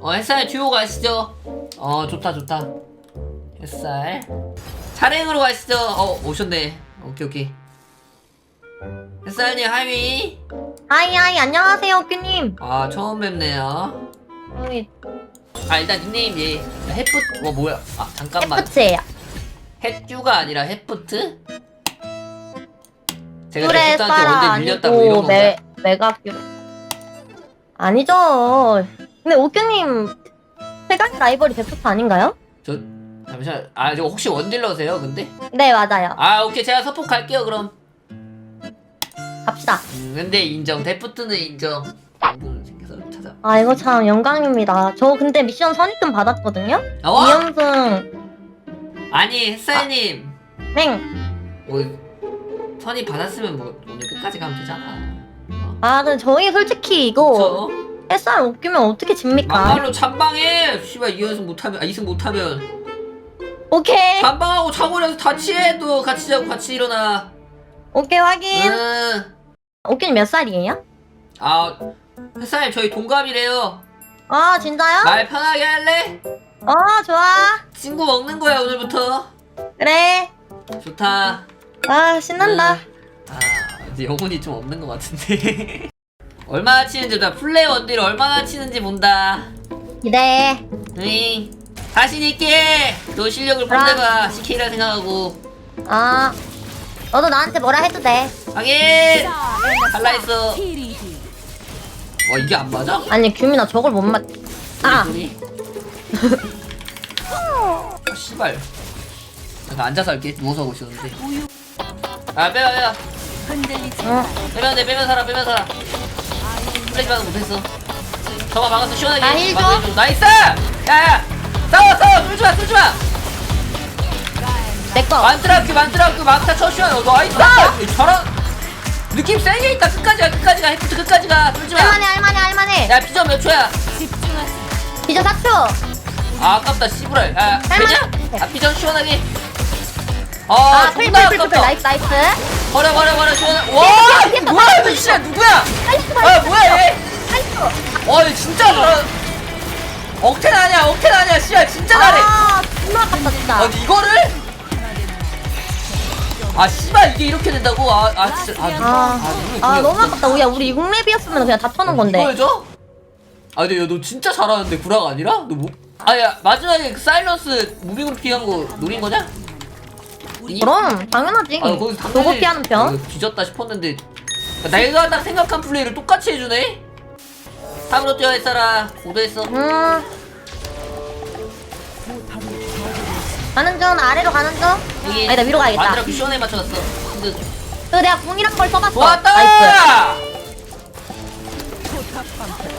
어 햇살 듀오 가시죠. 어 좋다 좋다. 햇살. 차량으로 가시죠. 어 오셨네. 오케이 오케이. 햇살님 하위 아이 아이. 안녕하세요 옥규님. 아 처음 뵙네요. 여기 아 일단 닉네임 얘 햇푸 뭐 뭐야? 아 잠깐만. 해프트예요. 햇듀가 아니라 햇푸트? 제가 꿀의 햇푸트한테 쌀아 원딜 밀렸다고 이런 아니고 건가? 메, 메가큐 아니죠 근데 옥규님 세강의 라이벌이 데프트 아닌가요? 저 잠시만. 아 저 혹시 원딜러세요 근데? 네 맞아요. 아 오케이. 제가 서포 갈게요 그럼. 갑시다. 음, 근데 인정. 데프트는 인정. 찾아. 아 이거 참 영광입니다. 저 근데 미션 선입금 받았거든요? 아, 와! 2연승. 아니 햇살님. 맹. 뭐 선이 받았으면 뭐 오늘 끝까지 가면 되잖아. 어. 아 근데 저희 솔직히 이거 그쵸? 햇살 옥규면 어떻게 집니까? 막말로 찬방해 씨발 2연승 못하면 아 2승 못하면 오케이 찬방하고 차고려서 같이 해또 같이 자고 같이 일어나 오케이 확인 응. 옥규님 몇 살이에요? 아 햇살님 저희 동갑이래요 아 진짜요? 말 편하게 할래? 어 좋아 친구 먹는 거야 오늘부터 그래 좋다 아 신난다 응. 아 이제 영혼이 좀 없는 것 같은데 얼마나 치는지 나 플레이 원딜 얼마나 치는지 본다. 기대해. 응. 자신 있게 너 실력을 뽐내봐 CK라 생각하고. 아 너도 나한테 뭐라 해도 돼. 확인! 달라했어. 와 이게 안 맞아? 아니 규민아 저걸 못 맞... 아. 소리? 아 씨발. 잠깐 앉아서 할게 누워서 하고 있었는데. 아 빼봐 빼봐. 응. 빼면 돼 빼면 살아 빼면 살아 플래시 방금 못했어. 저거 막았어 시원하게 아, 힐 줘. 나이스! 야야! 싸워 싸워! 뚫지 마 뚫지 마 내꺼 만들어할게 만들어할게 막타 쳐 시원해 너 나이스. 아! 저런. 느낌 세게 있다. 끝까지 가 끝까지 가. 해프트 끝까지 가. 뚫지 마 할만해 할만해 할만해. 야 피점 몇 초야? 비전 4초. 아 아깝다. 씨부랄. 야 할만해. 되냐? 아 피점 시원하게 아아 존나 풀 풀 풀 풀 아깝다 나이스 나이스 버려 버려 버려 시원해 와 이거 뭐야 이거 진짜 누구야 나이스 아 뭐야 얘 나이스 와, 이거 진짜 잘하. 억텐 아니야, 억텐 아니야, 씨야, 진짜 잘해. 아 존나 아깝다 진짜 아, 근데 이거를? 아, 씨발, 이게 이렇게 된다고? 아, 아, 진짜. 아, 아, 누구, 아 너무 아깝다 우야 우리 6렙이었으면 그냥 다 터는 건데 이거 해줘? 아, 근데 야, 너 진짜 잘하는데, 구라가 아니라? 너 뭐? 아, 야, 마지막에 그 사일런스 무빙으로 피한 거 노린 거냐? 이- 그럼 당연하지 아, 거기서 당연히- 로고 피하는 아, 편 이거 뒤졌다 싶었는데. 야, 내가 딱 생각한 플레이를 똑같이 해주네? 탑으로 뛰어 했어라. 고도했어. 음 가는 중 아래로 가는 중 여기. 아니다 위로 가야겠다 만들어 시원해 맞춰놨어. 근데 그 내가 궁이란 걸 써봤어! 나이스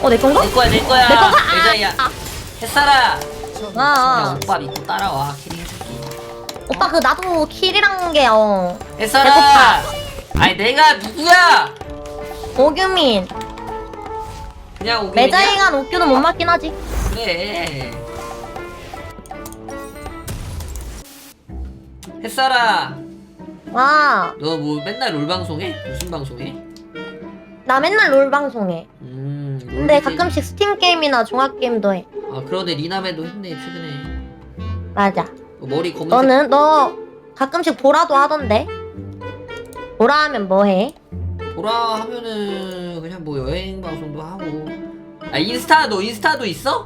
어내 건가? 내 거야 내 거야 내 거가? 여자야 아, 햇살아 아, 야 아. 오빠 믿고 따라와 캐리 오빠 그 나도 킬이란 게어 햇살아 아니 내가 누구야 오규민 그냥 오기 매자행한 옥규는 못 맞긴 하지 그래 햇살아 와, 너 뭐 맨날 롤 방송해? 무슨 방송해? 나 맨날 롤 방송해. 음 근데 롤이지. 가끔씩 스팀 게임이나 종합 게임도 해. 아 그러네 리나맨도 했네 최근에 맞아. 너 머리 검은색 너는 너 가끔씩 보라도 하던데. 보라 하면 뭐 해? 보라 하면은 그냥 뭐 여행 방송도 하고 아 인스타 너 인스타도 있어?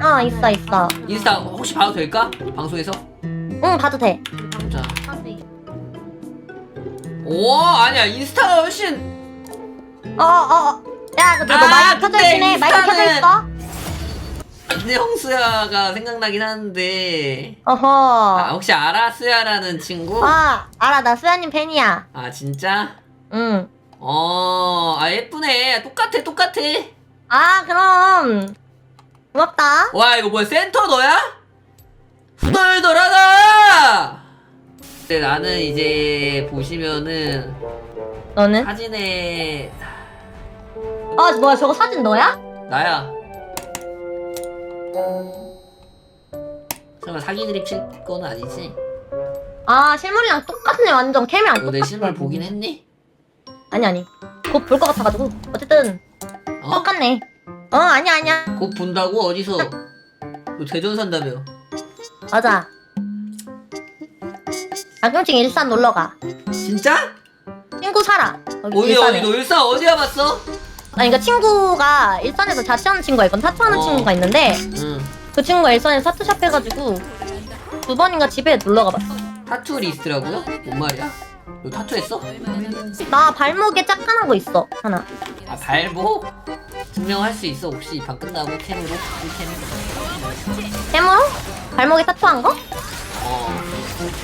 아 있어 있어. 인스타 혹시 봐도 될까? 방송에서? 응 봐도 돼. 자. 오 아니야 인스타가 훨씬 어 어. 어. 야, 근데 너 아, 마이크 켜져 근데 있네. 마이크 켜져 인스타는- 있어? 근데 형수야가 생각나긴 하는데 아 어허. 혹시 알아 수야라는 친구? 아 알아 나 수야님 팬이야. 아 진짜? 응. 어 아 예쁘네 똑같아 똑같아 아 그럼 고맙다. 와 이거 뭐야 센터 너야? 후덜덜하다 근데 나는 이제 보시면은 너는? 사진에 아 뭐야 저거 사진 너야? 나야 설마 사기 드립 칠 거는 아니지? 아 실물이랑 똑같네 완전 캠이 안너 내. 실물 보긴 했니? 아니 아니. 곧 볼 것 같아가지고 어쨌든 어? 똑같네. 어 아니야 아니야 곧 본다고 어디서? 너 대전 산다며? 맞아 가끔씩 일산 놀러가 진짜? 친구 살아 여기 어디 일산에 어디 너 일산 어디야 봤어? 아니 그러니까 친구가 일산에서 자취하는 친구가 있건 타투하는 어. 친구가 있는데 응. 그 친구가 일산에서 타투샵 해가지고 두 번인가 집에 놀러 가봤어 타투 리스트라고요? 뭔 말이야? 너 타투 했어? 나 발목에 짝하는 거 있어 하나 아 발목? 증명할 수 있어 혹시 방 끝나고 캠으로? 이 캠? 해머로? 발목에 타투한 거? 어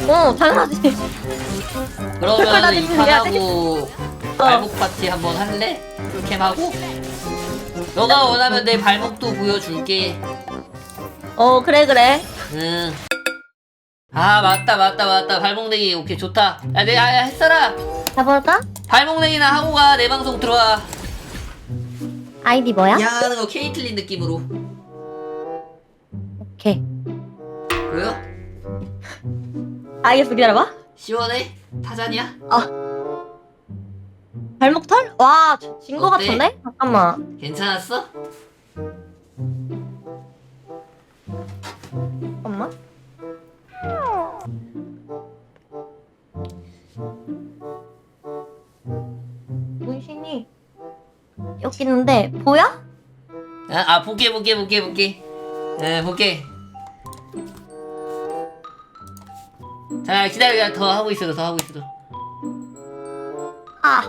어 당연하지 그러면 이 해야 판하고 발목 파티 한번 할래? 캠 하고? 너가 원하면 내 발목도 보여줄게 어 그래 그래 응. 아 맞다 맞다 맞다 발목내기 오케이 좋다 야내 야, 야, 햇살아 해볼까? 발목내기나 하고 가 내 방송 들어와 아이디 뭐야? 야 하는 거 케이틀린 느낌으로 오케이 왜요? 알겠어 기다려봐 시원해? 타잔이야? 발목 털? 와, 진 거 어때? 같은데? 잠깐만. 괜찮았어? 잠깐만. 문신이 여기 있는데 보여? 아, 아 볼게 볼게 볼게 볼게 에 볼게 자 기다려 기다려 더 하고 있어 더 하고 있어 아,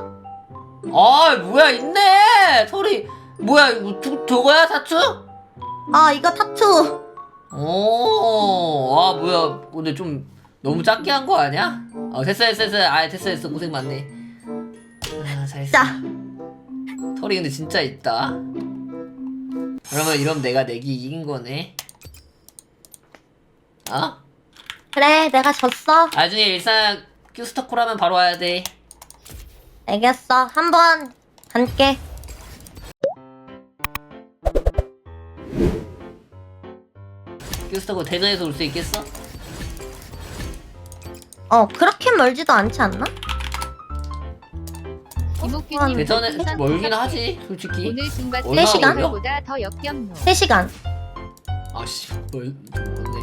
아 뭐야 있네. 털이 뭐야 이거 저, 저거야 타투? 아 이거 타투. 오아 뭐야. 근데 좀 너무 작게 한 거 아니야? 어 됐어 됐어 됐어. 아 됐어 됐어. 고생 많네. 아 잘했어. 자, 털이 근데 진짜 있다. 그러면 이러면 내가 내기 이긴 거네. 어? 그래 내가 졌어. 나중에 일상 큐스터콜 하면 바로 와야 돼 알겠어. 한번 갈게. 큐스터콜 대전에서 올 수 있겠어? 어 그렇게 멀지도 않지 않나? 이목규님 대전에 별풍선 멀긴 하지 솔직히 오늘 중바트 얼마나 시간? 걸려? 보다 더 역겹노 3시간. 아씨 멀.. 먼네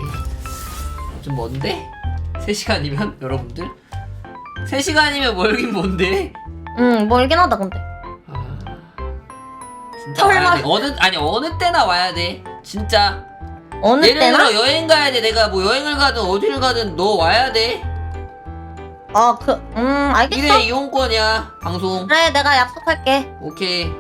좀 먼데? 3시간이면 여러분들? 3시간이면 멀긴 뭔데? 응 멀긴 하다 근데. 아... 진짜 설마. 와야 돼 어느 아니 어느 때나 와야 돼 진짜 어느 예를 때나? 들어 여행 가야 돼 내가 뭐 여행을 가든 어디를 가든 너 와야 돼어 그, 음 알겠어. 1회 이용권이야 방송 그래 내가 약속할게. 오케이